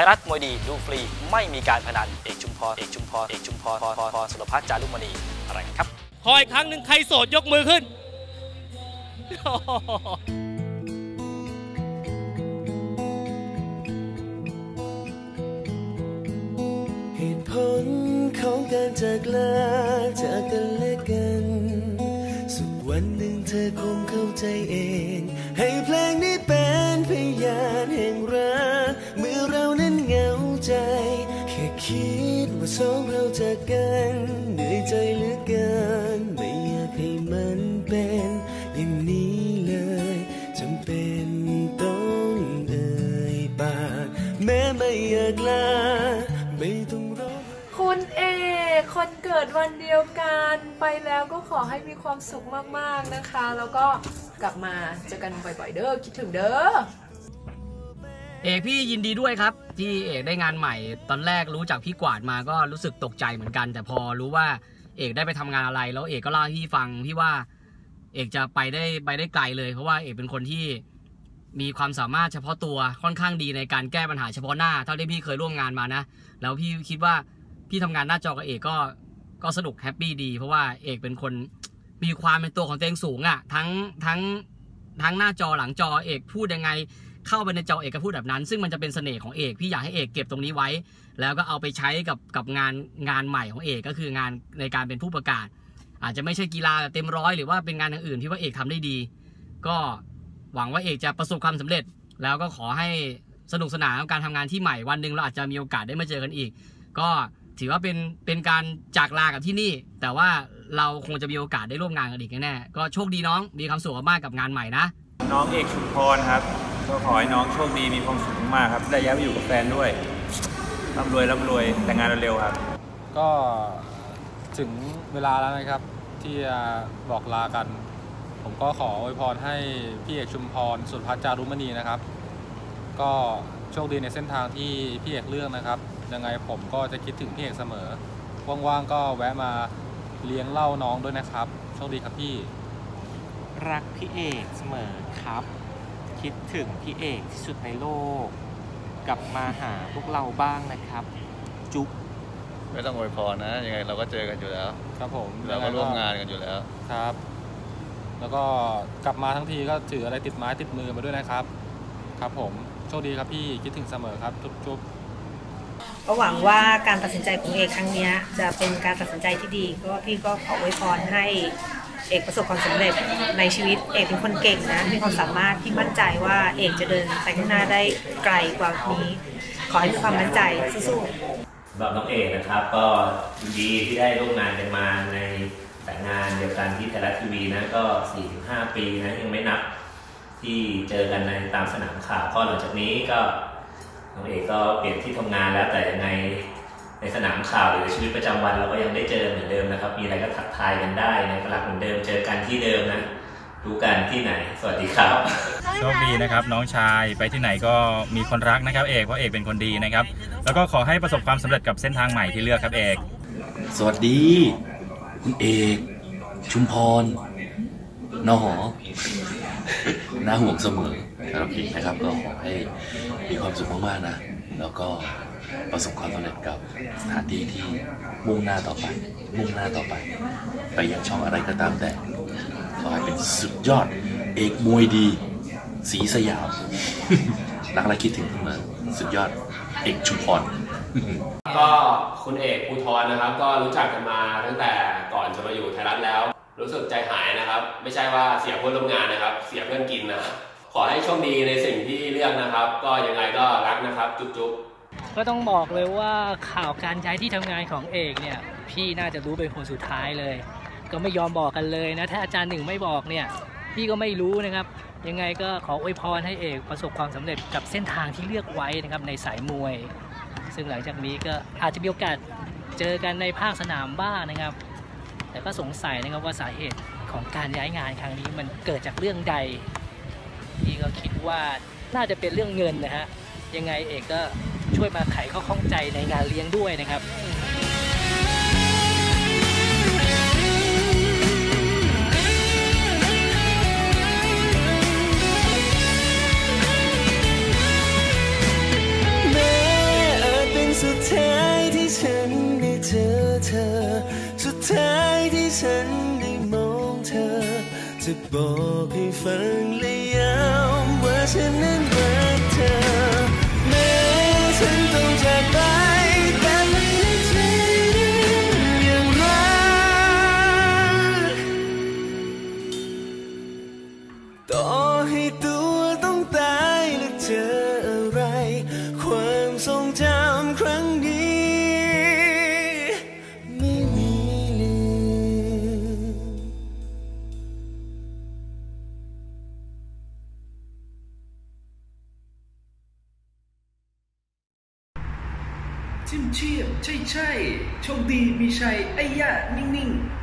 ยรัฐมวยดีดูฟรีไม่มีการพนัน เอกชุมพรเอกชุมพรเอกชุมพรพรพรสุรพัฒน์จารุมณีอะไรกันครับ ขออีกครั้งหนึ่งใครโสดยกมือขึ้น เหตุผลของการจากลาจากกันและกันสุขวันหนึ่งเธอคงเข้าใจเอง ให้เพลงนี้เป็นพยานแห่ง สองเราจากกันเหนื่อยใจเหลือเกิน ไม่อยากให้มันเป็นอย่างนี้เลยจำเป็นต้องเอ่ยปากแม้ไม่อยากลาไม่ต้องรอคุณเอคนเกิดวันเดียวกันไปแล้วก็ขอให้มีความสุขมากๆนะคะ แล้วก็กลับมาเจอกันบ่อยๆเด้อคิดถึงเด้อ เอกพี่ยินดีด้วยครับ ที่เอกได้งานใหม่ ตอนแรกรู้จากพี่กวาดมาก็รู้สึกตกใจเหมือนกัน แต่พอรู้ว่าเอกได้ไปทำงานอะไร แล้วเอกก็เล่าให้พี่ฟังพี่ว่า เอกจะไปได้ไปได้ไกลเลย เพราะว่าเอกเป็นคนที่มีความสามารถเฉพาะตัวค่อนข้างดีในการแก้ปัญหาเฉพาะหน้า เท่าที่พี่เคยร่วมงานมานะ แล้วพี่คิดว่าพี่ทำงานหน้าจอกับเอกก็ก็สนุกแฮปปี้ดี เพราะว่าเอกเป็นคนมีความเป็นตัวของตัวเองสูงอะ่ะทั้งทั้งทั้งหน้าจอหลังจอเอกพูดยังไง เข้าไปในจอเอกก็พูดแบบนั้น ซึ่งมันจะเป็นเสน่ห์ของเอกพี่อยากให้เอกเก็บตรงนี้ไว้ แล้วก็เอาไปใช้กับกับงานงานใหม่ของเอกก็คืองานในการเป็นผู้ประกาศ อาจจะไม่ใช่กีฬาเต็มร้อยหรือว่าเป็นงานอย่างอื่นที่ว่าเอกทำได้ดี ก็หวังว่าเอกจะประสบความสำเร็จ แล้วก็ขอให้สนุกสนานกับการทำงานที่ใหม่วันหนึ่งเราอาจจะมีโอกาสได้มาเจอกันอีก ก็ถือว่าเป็นเป็นการจากลากับที่นี่ แต่ว่าเราคงจะมีโอกาสได้ร่วมงานกันอีกแน่ๆก็โชคดีน้องมีความสุขมากๆกับงานใหม่นะ น้องเอกชุมพรครับ ก็ขอให้น้องโชคดีมีความสุขมากๆครับ ได้ย้ายไปอยู่กับแฟนด้วยร่ำรวยร่ำรวยแต่งงานเร็วๆครับ ก็ถึงเวลาแล้วนะครับ ที่จะบอกลากัน ผมก็ขออวยพรให้พี่เอกชุมพรสุรพัฒน์จารุมณีนะครับ ก็โชคดีในเส้นทางที่พี่เอกเลือกนะครับ ยังไงผมก็จะคิดถึงพี่เอกเสมอ ว่างๆก็แวะมาเลี้ยงเหล้าน้องด้วยนะครับ โชคดีครับพี่ รักพี่เอกเสมอครับ คิดถึงพี่เอกที่สุดในโลก กลับมาหาพวกเราบ้างนะครับ จุ๊บไม่ต้องอวยพรนะ ยังไงเราก็เจอกันอยู่แล้ว ครับผมเราก็ร่วมงานกันอยู่แล้ว ครับ แล้วก็กลับมาทั้งทีก็ถืออะไรติดไม้ติดมือมาด้วยนะครับ ครับผม โชคดีครับพี่ คิดถึงเสมอครับ จุ๊บจุ๊บก็หวังว่าการตัดสินใจของเอกครั้งเนี้ยจะเป็นการตัดสินใจที่ดี ก็พี่ก็ขออวยพรให้ เอกประสบความสำเร็จในชีวิตเอกเป็นคนเก่งนะมีความสามารถที่มั่นใจว่าเอกจะเดินไปข้างหน้าได้ไกลกว่านี้ ขอให้มีความมั่นใจสู้ๆสำหรับน้องเอกนะครับ ก็ดีที่ได้ร่วมงานกันมาในสายงานเดียวกันที่ไทยรัฐทีวีนะก็ 4-5 ปีนะยังไม่นับที่เจอกันในตามสนามข่าวก็หลังจากนี้ก็น้องเอกก็เปลี่ยนที่ทำงานแล้วแต่ยังไง ในสนามข่าวหรือชีวิตประจำวันเราก็ยังได้เจอเหมือนเดิมนะครับ มีอะไรก็ทักทายกันได้นะก็รักเหมือนเดิมเจอกันที่เดิมนะรู้กันที่ไหน สวัสดีครับโชคดีนะครับ น้องชายไปที่ไหนก็มีคนรักนะครับ เอกเพราะเอกเป็นคนดีนะครับ แล้วก็ขอให้ประสบความสำเร็จกับเส้นทางใหม่ที่เลือกครับเอก สวัสดี คุณเอก ชุมพรนอหอน่าห่วงเสมอสำหรับพี่นะครับ ก็ขอให้มีความสุขมากๆนะ แล้วก็ ประสบความสำเร็จกับสถานที่ที่มุ่งหน้าต่อไป มุ่งหน้าต่อไป ไปยังช่องอะไรก็ตามแต่ขอให้เป็นสุดยอด เอกมวยดี สีสยามนักและคิดถึงเสมอสุดยอด เอกชุมพรก็คุณเอกภูทรนะครับ ก็รู้จักกันมาตั้งแต่ก่อนจะมาอยู่ไทยรัฐแล้ว รู้สึกใจหายนะครับ ไม่ใช่ว่าเสียเพื่อนร่วมงานนะครับ เสียเพื่อนกินนะขอให้โชคดีในสิ่งที่เลือกนะครับ ก็ยังไงก็รักนะครับ จุ๊บจุ๊บ ก็ต้องบอกเลยว่าข่าวการย้ายที่ทำงานของเอกเนี่ย พี่น่าจะรู้เป็นคนสุดท้ายเลย ก็ไม่ยอมบอกกันเลยนะ ถ้าอาจารย์หนึ่งไม่บอกเนี่ย พี่ก็ไม่รู้นะครับ ยังไงก็ขออวยพรให้เอกประสบความสำเร็จกับเส้นทางที่เลือกไว้นะครับในสายมวย ซึ่งหลังจากนี้ก็อาจจะมีโอกาสเจอกันในภาคสนามบ้างนะครับ แต่ก็สงสัยนะครับว่าสาเหตุของการย้ายงานครั้งนี้มันเกิดจากเรื่องใดพี่ก็คิดว่าน่าจะเป็นเรื่องเงินนะฮะยังไงเอกก็ ช่วยมาไขข้อข้องใจในงานเลี้ยงด้วยนะครับจะบอกให้ฟังและย้ำว่าฉันนั้น จิ้มเชียมใช่ใช่โชคดีมีชัยไอ้ยะนิ่งๆ